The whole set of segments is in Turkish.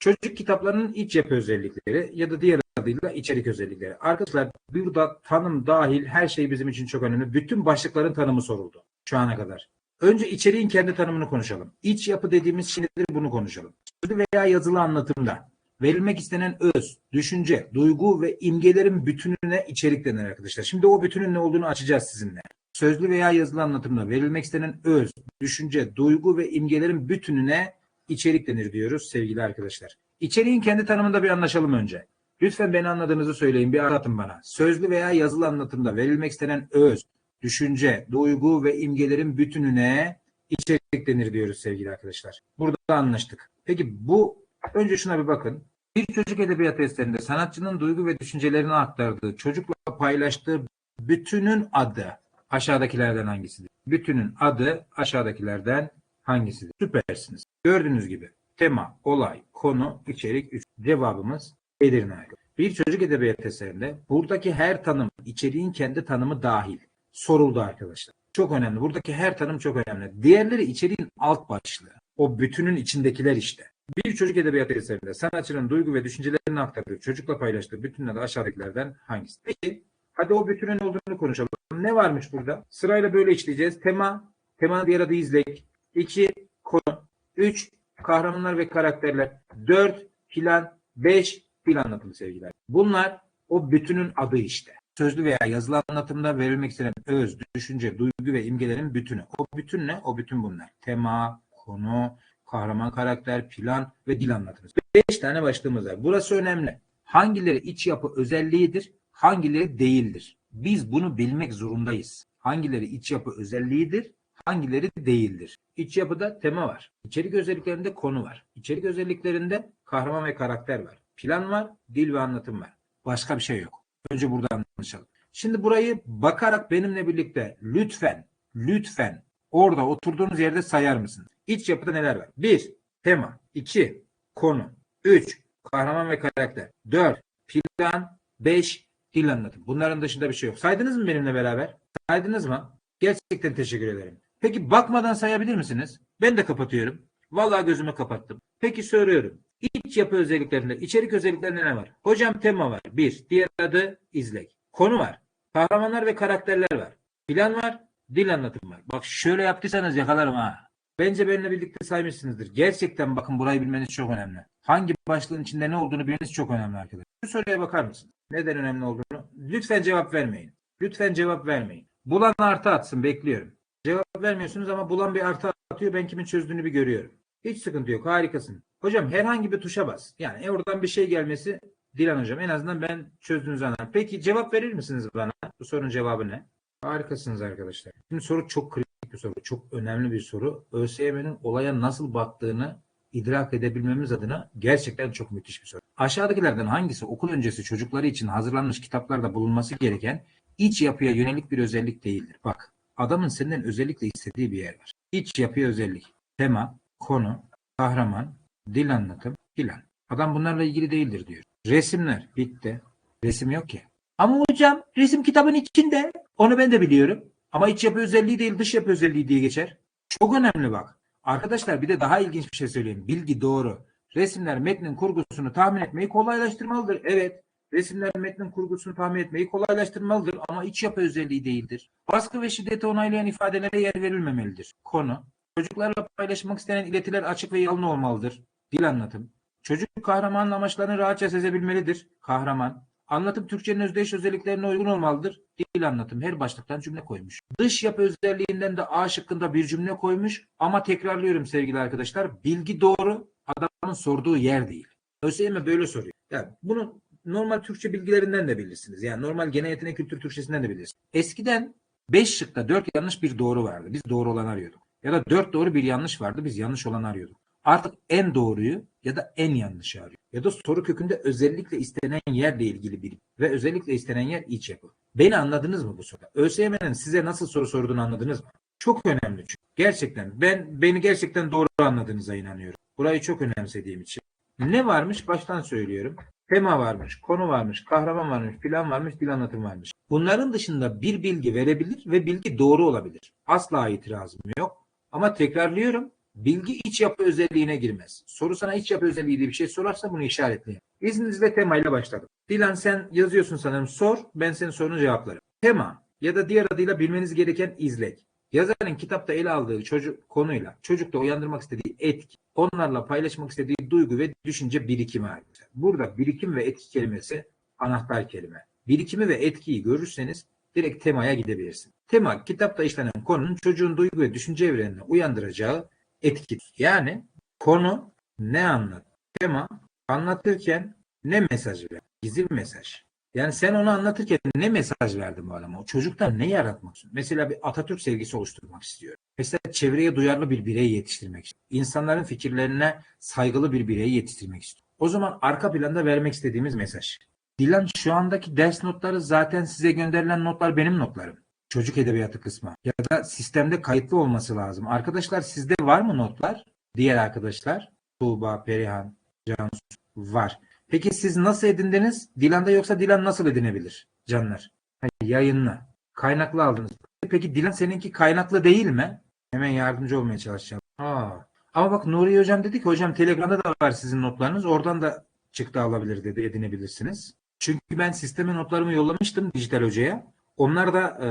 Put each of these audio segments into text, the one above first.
Çocuk kitaplarının iç yapı özellikleri ya da diğer adıyla içerik özellikleri. Arkadaşlar burada tanım dahil her şey bizim için çok önemli. Bütün başlıkların tanımı soruldu şu ana kadar. Önce içeriğin kendi tanımını konuşalım. İç yapı dediğimiz şey nedir bunu konuşalım. Sözlü veya yazılı anlatımda verilmek istenen öz, düşünce, duygu ve imgelerin bütününe içerik denir arkadaşlar. Şimdi o bütünün ne olduğunu açacağız sizinle. Sözlü veya yazılı anlatımda verilmek istenen öz, düşünce, duygu ve imgelerin bütününe içerik denir diyoruz sevgili arkadaşlar. İçeriğin kendi tanımında bir anlaşalım önce. Lütfen beni anladığınızı söyleyin, bir anlatın bana. Sözlü veya yazılı anlatımda verilmek istenen öz, düşünce, duygu ve imgelerin bütününe içerik denir diyoruz sevgili arkadaşlar. Burada anlaştık. Peki bu, önce şuna bir bakın. Bir çocuk edebiyat eserinde sanatçının duygu ve düşüncelerini aktardığı, çocukla paylaştığı bütünün adı aşağıdakilerden hangisidir? Bütünün adı aşağıdakilerden hangisidir? Süpersiniz. Gördüğünüz gibi tema, olay, konu, içerik, üç. Cevabımız Edirne. Bir çocuk edebiyat eserinde buradaki her tanım, içeriğin kendi tanımı dahil soruldu arkadaşlar. Çok önemli. Buradaki her tanım çok önemli. Diğerleri içeriğin alt başlığı. O bütünün içindekiler işte. Bir çocuk edebiyat eserinde sanatçının duygu ve düşüncelerini aktardığı, çocukla paylaştığı bütünler de aşağıdakilerden hangisi? Peki, hadi o bütünün olduğunu konuşalım. Ne varmış burada? Sırayla böyle işleyeceğiz. Tema, temanın diğer adı izlek. 2. Konu. 3. Kahramanlar ve karakterler. 4. Plan. 5. Fil anlatımı sevgiler. Bunlar o bütünün adı işte. Sözlü veya yazılı anlatımda verilmek istenen öz, düşünce, duygu ve imgelerin bütünü. O bütün ne? O bütün bunlar. Tema, konu, kahraman karakter, plan ve dil anlatımı. Beş tane başlığımız var. Burası önemli. Hangileri iç yapı özelliğidir, hangileri değildir. Biz bunu bilmek zorundayız. Hangileri iç yapı özelliğidir, hangileri değildir. İç yapıda tema var. İçerik özelliklerinde konu var. İçerik özelliklerinde kahraman ve karakter var. Plan var, dil ve anlatım var. Başka bir şey yok. Önce burada anlaşalım. Şimdi burayı bakarak benimle birlikte lütfen, lütfen orada oturduğunuz yerde sayar mısınız? İç yapıda neler var? 1. Tema. 2. Konu. 3. Kahraman ve karakter. 4. Plan. 5. Dil anlatım. Bunların dışında bir şey yok. Saydınız mı benimle beraber? Saydınız mı? Gerçekten teşekkür ederim. Peki bakmadan sayabilir misiniz? Ben de kapatıyorum. Vallahi gözümü kapattım. Peki soruyorum. İç yapı özelliklerinde, içerik özelliklerinde ne var? Hocam tema var. Bir. Diğer adı izlek. Konu var. Kahramanlar ve karakterler var. Plan var. Dil anlatım var. Bak şöyle yaptıysanız yakalarım ha. Bence benimle birlikte saymışsınızdır. Gerçekten bakın burayı bilmeniz çok önemli. Hangi başlığın içinde ne olduğunu bilmeniz çok önemli arkadaşlar. Şu soruya bakar mısınız? Neden önemli olduğunu? Lütfen cevap vermeyin. Lütfen cevap vermeyin. Bulan artı atsın bekliyorum. Cevap vermiyorsunuz ama bulan bir artı atıyor. Ben kimin çözdüğünü bir görüyorum. Hiç sıkıntı yok. Harikasın. Hocam herhangi bir tuşa bas. Yani oradan bir şey gelmesi Dilan hocam en azından ben çözdüğünüzü anlarım. Peki cevap verir misiniz bana? Bu sorunun cevabı ne? Harikasınız arkadaşlar. Şimdi soru çok kritik bir soru. Çok önemli bir soru. ÖSYM'nin olaya nasıl baktığını idrak edebilmemiz adına gerçekten çok müthiş bir soru. Aşağıdakilerden hangisi okul öncesi çocukları için hazırlanmış kitaplarda bulunması gereken iç yapıya yönelik bir özellik değildir? Bak adamın senden özellikle istediği bir yer var. İç yapıya özellik. Tema, konu, kahraman, dil anlatım, plan. Adam bunlarla ilgili değildir diyor. Resimler bitti. Resim yok ki. Ama hocam resim kitabın içinde. Onu ben de biliyorum. Ama iç yapı özelliği değil dış yapı özelliği diye geçer. Çok önemli bak. Arkadaşlar bir de daha ilginç bir şey söyleyeyim. Bilgi doğru. Resimler metnin kurgusunu tahmin etmeyi kolaylaştırmalıdır. Evet. Resimler metnin kurgusunu tahmin etmeyi kolaylaştırmalıdır ama iç yapı özelliği değildir. Baskı ve şiddeti onaylayan ifadelere yer verilmemelidir. Konu. Çocuklarla paylaşmak istenen iletiler açık ve yalın olmalıdır. Dil anlatım. Çocuk kahramanın amaçlarını rahatça sezebilmelidir. Kahraman. Anlatım Türkçenin özdeş özelliklerine uygun olmalıdır. Dil anlatım her başlıktan cümle koymuş. Dış yapı özelliğinden de A şıkkında bir cümle koymuş ama tekrarlıyorum sevgili arkadaşlar. Bilgi doğru adamın sorduğu yer değil. ÖSYM böyle soruyor. Yani bunu normal Türkçe bilgilerinden de bilirsiniz. Yani normal genel yetenek kültür Türkçesinden de bilirsiniz. Eskiden 5 şıkta 4 yanlış bir doğru vardı. Biz doğru olanı arıyorduk. Ya da 4 doğru bir yanlış vardı. Biz yanlış olanı arıyorduk. Artık en doğruyu ya da en yanlışı arıyor. Ya da soru kökünde özellikle istenen yerle ilgili bir ve özellikle istenen yer iç yapı. Beni anladınız mı bu soruda? ÖSYM'nin size nasıl soru sorduğunu anladınız mı? Çok önemli çünkü. Gerçekten ben beni gerçekten doğru anladığınıza inanıyorum. Burayı çok önemsediğim için. Ne varmış? Baştan söylüyorum. Tema varmış, konu varmış, kahraman varmış, plan varmış, dil anlatım varmış. Bunların dışında bir bilgi verebilir ve bilgi doğru olabilir. Asla itirazım yok. Ama tekrarlıyorum. Bilgi iç yapı özelliğine girmez. Soru sana iç yapı özelliği diye bir şey sorarsa bunu işaretleyin. İzninizle temayla başladım. Dilan sen yazıyorsun sanırım sor. Ben senin sorunu cevaplarım. Tema ya da diğer adıyla bilmeniz gereken izlek. Yazarın kitapta ele aldığı çocuk konuyla çocukta uyandırmak istediği etki, onlarla paylaşmak istediği duygu ve düşünce birikimi arkadaşlar. Burada birikim ve etki kelimesi anahtar kelime. Birikimi ve etkiyi görürseniz direkt temaya gidebilirsin. Tema kitapta işlenen konunun çocuğun duygu ve düşünce evrenine uyandıracağı etki. Yani konu ne anlat? Tema anlatırken ne mesaj ver? Gizli mesaj. Yani sen onu anlatırken ne mesaj verdin bu adama? O çocuktan ne yaratmak istiyorsun? Mesela bir Atatürk sevgisi oluşturmak istiyor. Mesela çevreye duyarlı bir birey yetiştirmek istiyor. İnsanların fikirlerine saygılı bir birey yetiştirmek istiyor. O zaman arka planda vermek istediğimiz mesaj. Dilan şu andaki ders notları zaten size gönderilen notlar benim notlarım. Çocuk edebiyatı kısmı. Ya da sistemde kayıtlı olması lazım. Arkadaşlar sizde var mı notlar? Diğer arkadaşlar. Tuğba, Perihan, Cansu var. Peki siz nasıl edindiniz? Dilan'da yoksa Dilan nasıl edinebilir? Canlar. Ha, Yayınla. Kaynaklı aldınız. Peki Dilan seninki kaynaklı değil mi? Hemen yardımcı olmaya çalışacağım. Aa. Ama bak Nuri Hocam dedi ki hocam Telegram'da da var sizin notlarınız. Oradan da çıktı alabilir dedi edinebilirsiniz. Çünkü ben sisteme notlarımı yollamıştım dijital hocaya. Onlar da e,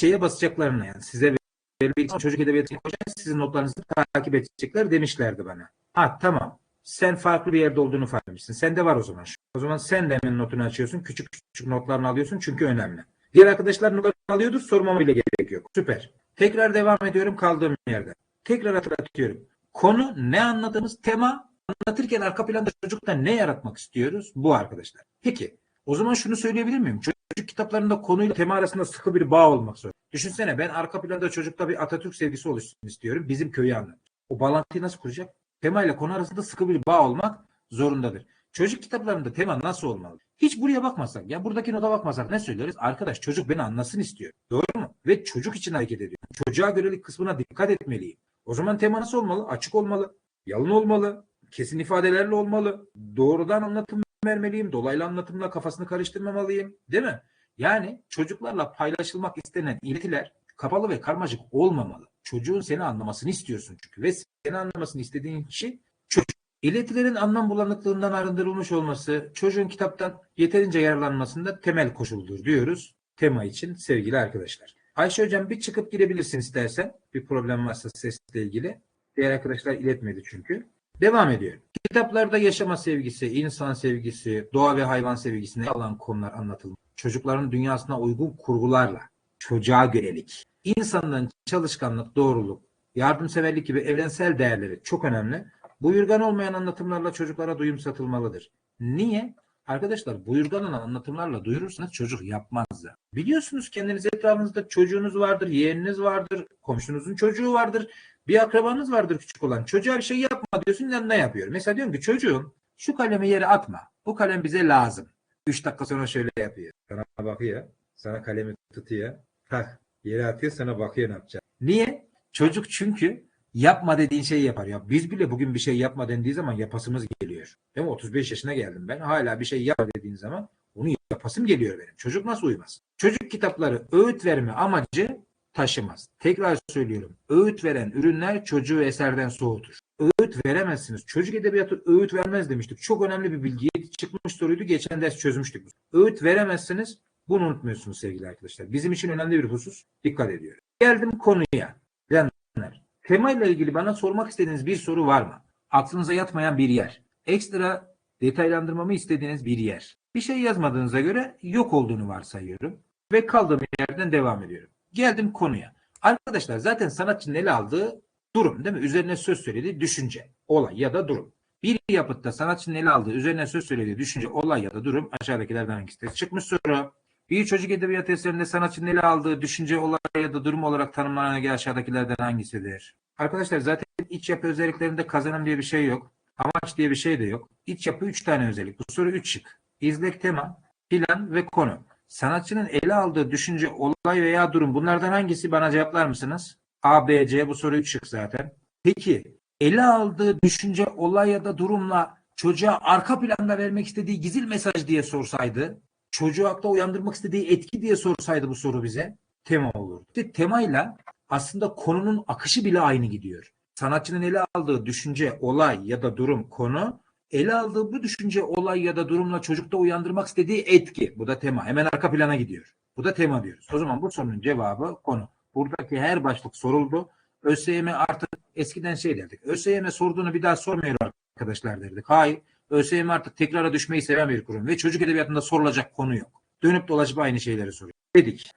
şeye basacaklarını yani size belli çocuk edebiyatı hocam sizin notlarınızı takip edecekler demişlerdi bana. Ha tamam. Sen farklı bir yerde olduğunu fark etmişsin. Sende var o zaman. O zaman sen de hemen notunu açıyorsun. Küçük küçük notlarını alıyorsun çünkü önemli. Diğer arkadaşlar notlarını alıyordur. Sormama bile gerek yok. Süper. Tekrar devam ediyorum kaldığım yerde. Tekrar hatırlatıyorum. Konu ne anladığımız tema anlatırken arka planda çocukta ne yaratmak istiyoruz? Bu arkadaşlar. Peki o zaman şunu söyleyebilir miyim? Çocuk kitaplarında konuyla tema arasında sıkı bir bağ olmak zorunda. Düşünsene ben arka planda çocukta bir Atatürk sevgisi oluşsun istiyorum. Bizim köyü anlat. O bağlantıyı nasıl kuracak? Tema ile konu arasında sıkı bir bağ olmak zorundadır. Çocuk kitaplarında tema nasıl olmalı? Hiç buraya bakmasak ya buradaki nota bakmasak ne söyleriz? Arkadaş çocuk beni anlasın istiyor. Doğru mu? Ve çocuk için hareket ediyor. Çocuğa görelik kısmına dikkat etmeliyim. O zaman tema nasıl olmalı? Açık olmalı. Yalın olmalı. Kesin ifadelerle olmalı. Doğrudan anlatım vermeliyim. Dolaylı anlatımla kafasını karıştırmamalıyım. Değil mi? Yani çocuklarla paylaşılmak istenen iletiler kapalı ve karmaşık olmamalı. Çocuğun seni anlamasını istiyorsun çünkü ve seni anlamasını istediğin kişi çocuk. İletilerin anlam bulanıklığından arındırılmış olması çocuğun kitaptan yeterince yararlanmasında temel koşuldur diyoruz tema için sevgili arkadaşlar. Ayşe hocam bir çıkıp girebilirsin istersen. Bir problem varsa sesle ilgili. Diğer arkadaşlar iletmedi çünkü. Devam ediyorum. Kitaplarda yaşama sevgisi, insan sevgisi, doğa ve hayvan sevgisine alan konular anlatılmış. Çocukların dünyasına uygun kurgularla, çocuğa görelik. İnsanın çalışkanlık, doğruluk, yardımseverlik gibi evrensel değerleri çok önemli. Buyurgan olmayan anlatımlarla çocuklara duyum satılmalıdır. Niye? Arkadaşlar buyurgan olan anlatımlarla duyurursanız çocuk yapmaz da. Biliyorsunuz kendiniz etrafınızda çocuğunuz vardır, yeğeniniz vardır, komşunuzun çocuğu vardır, bir akrabanız vardır küçük olan. Çocuğa bir şey yapma diyorsun yanına yapıyor. Mesela diyorum ki çocuğum şu kalemi yere atma. Bu kalem bize lazım. Üç dakika sonra şöyle yapıyor. Sana bakıyor. Sana kalemi tutuyor. Tak yere atıyor sana bakıyor ne yapacak. Niye? Çocuk çünkü yapma dediğin şeyi yapar. Ya biz bile bugün bir şey yapma dendiği zaman yapasımız geliyor. Değil mi? 35 yaşına geldim ben. Hala bir şey yapma dediğin zaman onu yapasım geliyor benim. Çocuk nasıl uymaz? Çocuk kitapları öğüt verme amacı taşımaz. Tekrar söylüyorum. Öğüt veren ürünler çocuğu eserden soğutur. Öğüt veremezsiniz. Çocuk edebiyatı öğüt vermez demiştik. Çok önemli bir bilgiye çıkmış soruydu. Geçen ders çözmüştük. Öğüt veremezsiniz. Bunu unutmuyorsunuz sevgili arkadaşlar. Bizim için önemli bir husus. Dikkat ediyorum. Geldim konuya. Planlar. Tema ile ilgili bana sormak istediğiniz bir soru var mı? Aklınıza yatmayan bir yer. Ekstra detaylandırmamı istediğiniz bir yer. Bir şey yazmadığınıza göre yok olduğunu varsayıyorum. Ve kaldığım yerden devam ediyorum. Geldim konuya. Arkadaşlar zaten sanatçının ele aldığı durum değil mi? Üzerine söz söylediği düşünce, olay ya da durum. Bir yapıtta sanatçının ele aldığı, üzerine söz söylediği düşünce, olay ya da durum aşağıdakilerden hangisidir? Çıkmış soru. Bir çocuk edebiyat eserinde sanatçının ele aldığı düşünce, olay ya da durum olarak tanımlanan aşağıdakilerden hangisidir? Arkadaşlar zaten iç yapı özelliklerinde kazanım diye bir şey yok. Amaç diye bir şey de yok. İç yapı üç tane özellik. Bu soru üç şık. İzlek tema, plan ve konu. Sanatçının ele aldığı düşünce, olay veya durum bunlardan hangisi bana cevaplar mısınız? A, B, C bu soru 3 şık zaten. Peki ele aldığı düşünce, olay ya da durumla çocuğa arka planda vermek istediği gizil mesaj diye sorsaydı, çocuğu akla uyandırmak istediği etki diye sorsaydı bu soru bize tema olur. İşte temayla aslında konunun akışı bile aynı gidiyor. sanatçının ele aldığı düşünce, olay ya da durum, konu ele aldığı bu düşünce, olay ya da durumla çocukta uyandırmak istediği etki. Bu da tema. Hemen arka plana gidiyor. Bu da tema diyoruz. O zaman bu sorunun cevabı konu. Buradaki her başlık soruldu. ÖSYM artık eskiden şey derdik. ÖSYM sorduğunu bir daha sormuyor arkadaşlar derdik. Hayır. ÖSYM artık tekrara düşmeyi seven bir kurum ve çocuk edebiyatında sorulacak konu yok. Dönüp dolaşıp aynı şeyleri soruyor. Dedik.